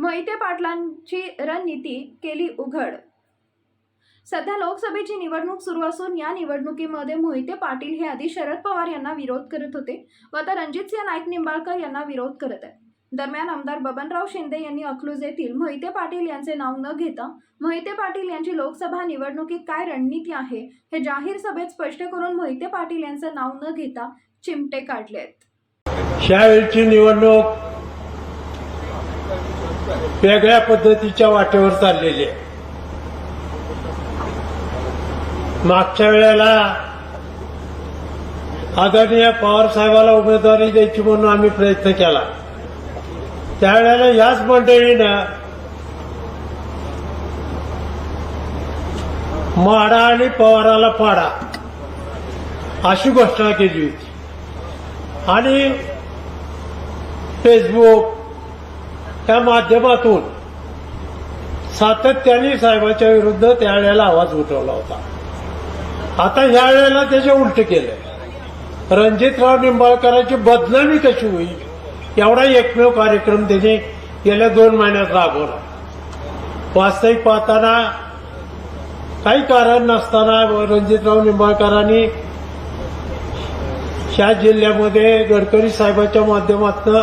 मोहिते पाटलांची रणनीती केली उघड. सध्या लोकसभेची निवडणूक सुरू असून या निवडणुकीमध्ये मोहिते पाटील हे आधी शरद पवार यांना विरोध करत होते व आता रणजितसिंह नाईक निंबाळकर यांना विरोध करत आहेत. दरम्यान आमदार बबनराव शिंदे यांनी अकलूज येथील मोहिते पाटील यांचे नाव न घेता मोहिते पाटील यांची लोकसभा निवडणुकीत काय रणनीती आहे हे जाहीर सभेत स्पष्ट करून मोहिते पाटील यांचं नाव न घेता चिमटे काढले आहेत निवडणूक वेगळ्या पद्धतीच्या वाटेवर चाललेली आहे. मागच्या वेळेला आदरणीय पवार साहेबाला उमेदवारी द्यायची म्हणून आम्ही प्रयत्न केला. त्यावेळेला याच मंडळीनं माडा आणि पवाराला पाडा अशी घोषणा केली होती. आणि फेसबुक त्या माध्यमातून सातत्याने साहेबाच्या विरुद्ध त्यावेळेला आवाज उठवला होता. आता ह्या वेळेला त्याचे उलट केलं रणजितराव निंबाळकरांची बदनामी कशी होईल एवढा एकमेव कार्यक्रम त्याने गेल्या दोन महिन्यात राबवला. वास्तविक पाहताना काही कारण नसताना रणजितराव निंबाळकरांनी या जिल्ह्यामध्ये गडकरी साहेबांच्या माध्यमातून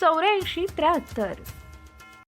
चौऱ्याऐंशी त्र्याहत्तर